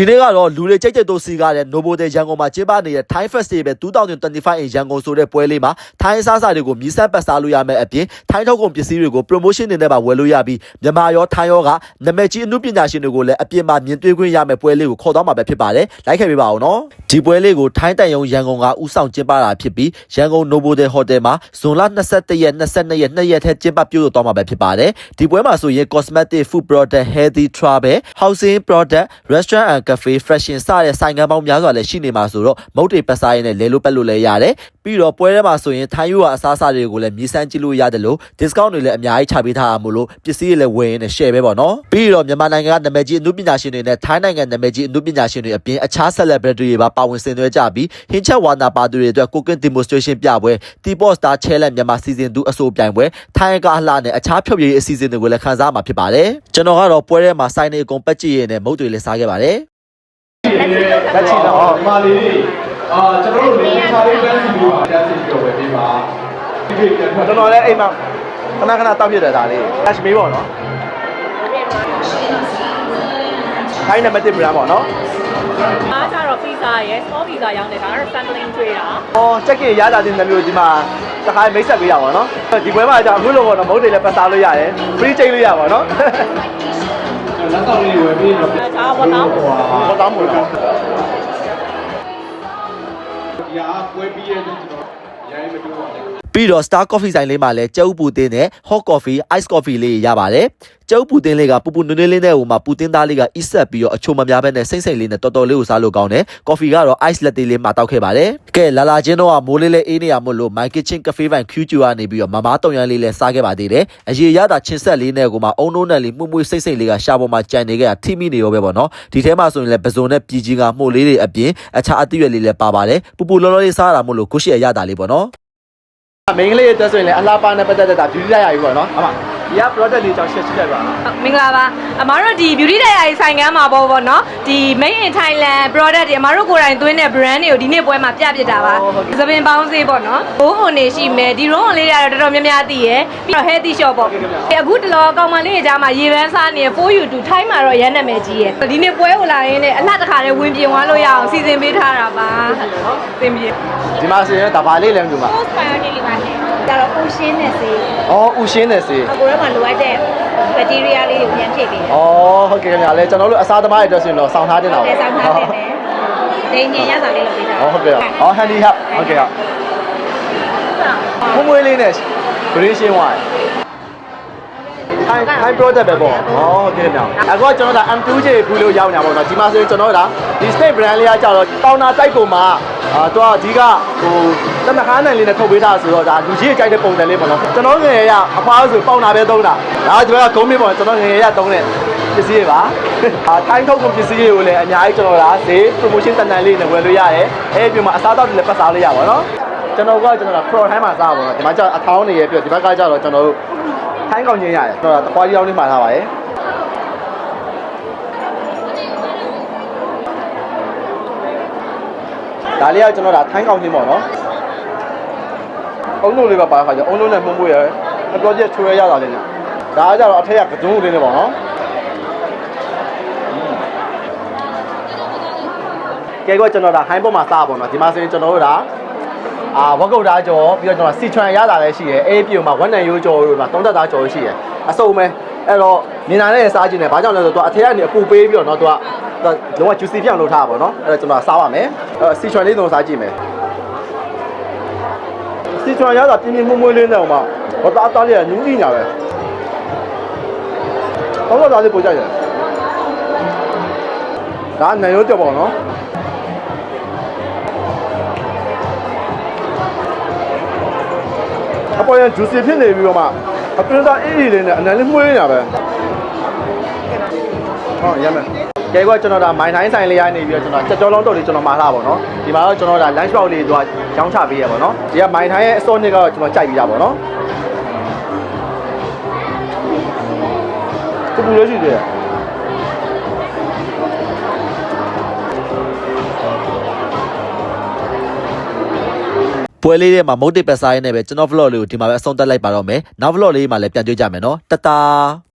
ဒီနေ့ကတော့လူတွေကြိတ်ကြိတ်တို့စီကားတဲ့ Novotel ရန်ကုန်မှာကျင်းပနေတဲ့ Thai Festival 2025 in ရန်ကုန်ဆိုတဲ့ပွဲလေးမှာထိုင်းစားစာတွေကိုမြည်ဆက်ပတ်စားလို့ရမယ်အပြင်ထိုင်းထုတ်ကုန်ပစ္စည်းတွေကို promotion နေနဲ့ပါဝယ်လို့ရပြီးမြန်မာရောထိုင်းရောကနာမည်ကြီးအမှုပညာရှင်တွေကိုလည်းအပြင်မှာမြင်တွေ့ခွင့်ရမယ်ပွဲလေးကိုခေါ်တော့မှာပဲဖြစ်ပါတယ်လိုက်ခဲ့ပေးပါအောင်နော်ဒီပွဲလေးကိုထိုင်းတန်ယုံရန်ကုန်ကဥဆောင်ကျင်းပတာဖြစ်ပြီးရန်ကုန် Novotel Hotel မှာဇွန်လ21ရက်22ရက်2ရက်ထဲကျင်းပပြုလုပ်တော့မှာပဲဖြစ်ပါတယ်ဒီပွဲမှာဆိုရင် cosmetic food product healthy travel housing product restaurant and cafe fashion စတဲ့ဆိုင်ကန်းပေါင်းများစွာလည်းရှိနေမှာဆိုတော့မုတ်တေပတ်စားရင်းနဲ့လဲလို့ပက်လို့လည်းရတယ်ပြီးတော့ပွဲထဲမှာဆိုရင်ထိုင်းယူကအစားအစာတွေကိုလည်းမြေစမ်းကြည့်လို့ရတယ်လို့ discount တွေလည်းအများကြီးချပေးထားတာမို့လို့ပစ္စည်းတွေလည်းဝယ်ရင်းနဲ့ share ပဲပေါ့နော်ပြီးတော့မြန်မာနိုင်ငံကနာမည်ကြီးအမှုပညာရှင်တွေနဲ့ထိုင်းနိုင်ငံနာမည်ကြီးအမှုပညာရှင်တွေအပြင်အခြား celebrity တွေပါပါဝင်ဆင်နွှဲကြပြီးဟင်းချက်ဝါနာပါသူတွေအတွက် cooking demonstration ပြပွဲ T-Pop Star Challenge မြန်မာ season 2အဆိုပြိုင်ပွဲထိုင်းကအလှနဲ့အခြားဖြုတ်ရည်အစီအစဉ်တွေကိုလည်းခန်းစားမှာဖြစ်ပါတယ်ကျွန်တော်ကတော့ပွဲထဲမှာစိုင်းနေအကုန်ပတ်ကြည့်ရင်းနဲ့မုတ်တွေလည်းစားခဲ့ပါတယ် လက်ချီတော့မာလီအာကျွန်တော်တို့နေစားလေးတန်းစီပြီးပါတက်စီပြောပဲပြီးပါဒီပြပြန်ထွက်ကျွန်တော်လည်းအိမ်မှာခဏခဏတောက်ပြတယ်ဒါလေးအရှမီးပေါ့နော်ခိုင်းနံပါတ်1 brand ပေါ့နော်အားကြတော့ pizza ရယ် small pizza ရောင်းနေတာကတော့ sampling ကျွေးတာ။အော်ချက်ကရတာတင်တဲ့မျိုးဒီမှာတစ်ခါမိတ်ဆက်ပေးရပါတော့။ဒီပွဲမှာじゃအခုလိုပေါ့နော်မုတ်တွေလည်းပတ်စားလို့ရတယ်။ free ချိန်လို့ရပါတော့ လက်ဆောင်လေးဝယ်ပြီးတော့ဒါဝတ်တောင်းဟွာ။ဘောသားမို့လားဒီအားပွဲပြီးရဲ့ကျွန်တော်ရိုင်းမတူပါနဲ့ ပြီးတော့ Star Coffee ဆိုင်လေးမှာလည်းကျုပ်ပူတင်းနဲ့ Hot Coffee Ice Coffee လေးရပါတယ်ကျုပ်ပူတင်းလေးကပူပူနွေးနွေးလေးနဲ့ဟိုမှာပူတင်းသားလေးကအစ်ဆက်ပြီးတော့အချိုမများဘဲနဲ့စိမ့်စိမ့်လေးနဲ့တော်တော်လေးကိုစားလို့ကောင်းတယ် Coffee ကတော့ Ice Latte လေးမှာတောက်ခဲ့ပါတယ်ကဲလာလာချင်းတော့မိုးလေးလေးအေးနေရမို့လို့ My Kitchen Cafe ဘိုင် QQ ကနေပြီးတော့မမားတုံရန်လေးလည်းစားခဲ့ပါသေးတယ်အရေရတာချင်းဆက်လေးနဲ့ကိုမှအုံနိုးနဲ့လေးမှုမွေးစိမ့်စိမ့်လေးကရှာပေါ်မှာကြံနေခဲ့တာထိမိနေရောပဲပေါ့နော်ဒီထဲမှာဆိုရင်လည်းပဇွန်နဲ့ပြည်ကြီးကမှုတ်လေးတွေအပြင်အခြားအသီးရွက်လေးလည်းပါပါတယ်ပူပူလောလောလေးစားရတာမို့လို့ကိုရှိရရတာလေးပေါ့နော်။ မိန်းကလေးတက်ဆိုရင်လည်းအလားပါနဲ့ပတ်သက်တဲ့ဒါ beauty ရရပြီပေါ့နော်။အမ ဒီက product လေးကြောင့်ရှင်းရှင်းလိုက်ပါလားမင်္ဂလာပါအမားတို့ဒီ beauty diary ဆိုင်ကမ်းမှာပေါ့ပေါ့နော်ဒီ made in thailand product တွေအမားတို့ကိုယ်တိုင်သွင်းတဲ့ brand တွေကိုဒီနေ့ပွဲမှာပြပြတာပါသပင်ပေါင်းစေးပေါ့နော်ဘိုးဟွန်နေရှိမယ်ဒီရုံးဟွန်လေးတွေကတော့တော်တော်များများသိရယ်ပြီးတော့ healthy shop ပေါ့အခုတလောကောင်မလေးတွေကြားမှာရေပန်းစားနေ for you to ထိုင်းမှာတော့ရမ်းနာမည်ကြီးရယ်ဒီနေ့ပွဲကိုလာရင်းနဲ့အလှတခါလေးဝင်ပြင်သွားလို့ရအောင်စီစဉ်ပေးထားတာပါသင်ပြေ။ဒီမှာဆိုရင်ဒါဘာလေးလဲမသိဘူးမှာ post biotic လေးပါနဲ့ ဒါတော့ ocean နဲ့စေး။အော်ဥရှင်းနေစေအကိုရောမှာလိုအပ်တဲ့ bacteria လေးကိုပြန်ဖြည့်ပေးတယ်။အော်ဟုတ်ကဲ့ခင်ဗျာလေကျွန်တော်တို့အစားသမားတွေအတွက်ဆိုရင်တော့စောင့်ထားတင်တာ။ပေါ့လက်ဆောင်ထားပေးမယ်။ဒိန်ညင်ရဆောင်လေးလုပ်ပေးတာ။အော်ဟုတ်ကဲ့။အော် handy hub ဟုတ်ကဲ့။မှုမွေးလေးနဲ့ green ဝိုင်းဟိုင်းဟိုင်း product ပဲပေါ့။ဩဟုတ်ကဲ့ဗျာ။အခုကကျွန်တော်ဒါ M2J ဘူးလို့ရောက်နေတာပေါ့နော်။ဒီမှာဆိုရင်ကျွန်တော်တို့ဒါဒီ snake brand လေးကကြောက်တော့တောင်းတာတိုက်ကုန်မှာ အာတော့အဓိကဟိုတမခါနိုင်လေးနဲ့ထုတ်ပေးတာဆိုတော့ဒါလူကြီးကြိုက်တဲ့ပုံစံလေးပေါ့နော်။ကျွန်တော်ငယ်ရအဖွားဆိုပေါင်တာပဲသုံးတာ။ဒါကကျွန်တော်ကဂုံးမေးပေါ့ကျွန်တော်ငယ်ရသုံးတဲ့ပစ္စည်းတွေပါ။အာထိုင်းထုတ်ကုန်ပစ္စည်းတွေကိုလည်းအများကြီးကျွန်တော်ဒါဈေး promotion တန်တန်လေးနဲ့ဝယ်လို့ရတယ်။အဲဒီပြင်မှာအစားအသောက်တွေလည်းပတ်စားလို့ရပါတော့။ကျွန်တော်ကကျွန်တော်က pro ထိုင်းမှာစားပါတော့ဒီမှာကျအထောင်းနေရပြဒီဘက်ကကျတော့ကျွန်တော်တို့ထိုင်းကောင်ချင်းရတယ်ကျွန်တော်ကတပွားကြီးအောင်လေးမှာထားပါရဲ့ ဒါလေးကကျွန်တော်ဒါထိုင်းကောင်ချင်းပေါ့နော်အုံလုံးလေးပါပါခါကျအုံလုံးနဲ့မှုံးမွေးရအတော်ကျချွေရရတာလေးနဲ့ဒါကကျတော့အထက်ကကစုံလေးနဲ့ပေါ့နော်ကဲကွကျွန်တော်ဒါဟိုင်းပေါ်မှာစားပါပေါ့နော်ဒီမှာဆိုရင်ကျွန်တော်တို့ဒါအာဝက်ကုတ်သားကြော်ပြီးတော့ကျွန်တော်စီချွန်ရတာလည်းရှိရယ်အေးပြုံမှာဝက်နံရိုးကြော်တို့မှာတုံးတက်သားကြော်ရှိရယ်အစုံပဲအဲ့တော့မြင်လာတဲ့စားခြင်းနဲ့ဘာကြောင့်လဲဆိုတော့သူအထက်ကနေအပူပေးပြီးတော့နော်သူက လုံးဝ juicy ပြောင်းလုပ်ထားတာပေါ့နော်အဲ့တော့ကျွန်တော်စားပါမယ်အဲ့စီချွန်လေးသုံးစားကြည့်မယ်စီချွန်ရတာပြင်းပြင်းမွမွေးလေးနဲ့ဟိုမှာဘာသားသားလေးကညူးညညာပဲတောင်းတော့သားလေးပို့ကြရတယ်ဒါနံရိုးကြော်ပေါ့နော်အပေါ်ရန် juicy ဖြစ်နေပြီးတော့မှအတွင်းသားအေးအေးလေးနဲ့အနံလေးမှုေးနေတာပဲဟောရမယ် ကဲကွာကျွန်တော်ဒါမိုင်တိုင်းဆိုင်လေးရနေပြီးတော့ကျွန်တော်ချက်ကြောလုံးတုတ်လေးကျွန်တော်မှာလာပါတော့ဒီမှာတော့ကျွန်တော်ဒါ lunch box လေးတော့ရောင်းချပေးရပါတော့ဒီကမိုင်တိုင်းရဲ့အစောနှစ်ကတော့ကျွန်တော်ကြိုက်ပြီးတာပါတော့တူတူလေးရှိသေးတယ်ပွဲလေးထဲမှာမုတ်တစ်ပတ်စားရင်းနဲ့ပဲကျွန်တော် vlog လေးကိုဒီမှာပဲအဆုံးသတ်လိုက်ပါတော့မယ်နောက် vlog လေးမှာလည်းပြန်တွေ့ကြမယ်နော်တတာ